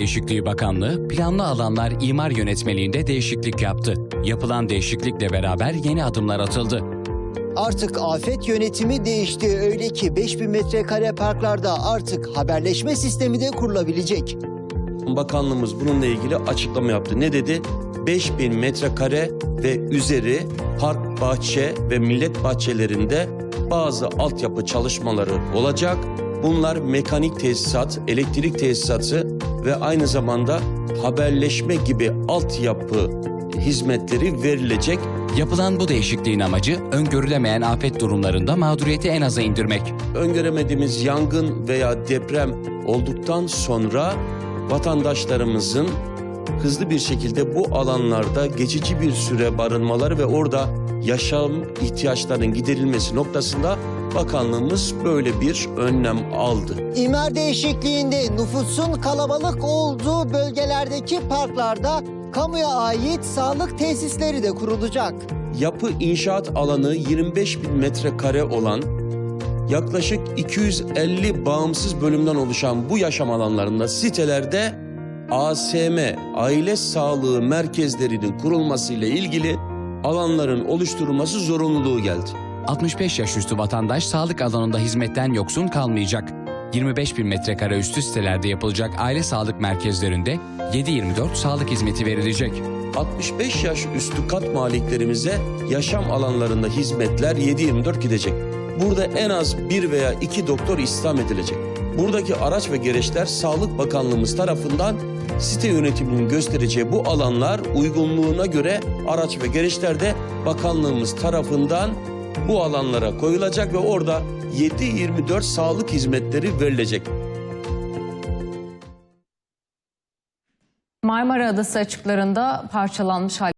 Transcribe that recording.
Değişikliği Bakanlığı planlı alanlar imar yönetmeliğinde değişiklik yaptı. Yapılan değişiklikle beraber yeni adımlar atıldı. Artık afet yönetimi değişti. Öyle ki 5000 metrekare parklarda artık haberleşme sistemi de kurulabilecek. Bakanlığımız bununla ilgili açıklama yaptı. Ne dedi? 5000 metrekare ve üzeri park, bahçe ve millet bahçelerinde bazı altyapı çalışmaları olacak. Bunlar mekanik tesisat, elektrik tesisatı ve aynı zamanda haberleşme gibi altyapı hizmetleri verilecek. Yapılan bu değişikliğin amacı öngörülemeyen afet durumlarında mağduriyeti en aza indirmek. öngöremediğimiz yangın veya deprem olduktan sonra vatandaşlarımızın hızlı bir şekilde bu alanlarda geçici bir süre barınmaları ve orada yaşam ihtiyaçlarının giderilmesi noktasında bakanlığımız böyle bir önlem aldı. İmar değişikliğinde nüfusun kalabalık olduğu bölgelerdeki parklarda kamuya ait sağlık tesisleri de kurulacak. Yapı inşaat alanı 25 bin metrekare olan yaklaşık 250 bağımsız bölümden oluşan bu yaşam alanlarında sitelerde ASM, aile sağlığı merkezlerinin kurulması ile ilgili alanların oluşturulması zorunluluğu geldi. 65 yaş üstü vatandaş sağlık alanında hizmetten yoksun kalmayacak. 25 bin metrekare üstü sitelerde yapılacak aile sağlık merkezlerinde 7-24 sağlık hizmeti verilecek. 65 yaş üstü kat maliklerimize yaşam alanlarında hizmetler 7-24 gidecek. Burada en az bir veya iki doktor istihdam edilecek. Buradaki araç ve gereçler Sağlık Bakanlığımız tarafından site yönetiminin göstereceği bu alanlar uygunluğuna göre araç ve gereçler de bakanlığımız tarafından bu alanlara koyulacak ve orada 7-24 sağlık hizmetleri verilecek. Marmara Adası açıklarında parçalanmış hal